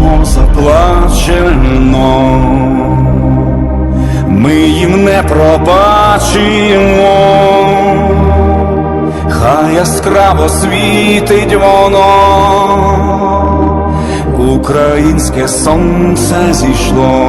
дорого заплачено, ми їм не пробачимо, хай яскраво світить воно, українське сонце зійшло,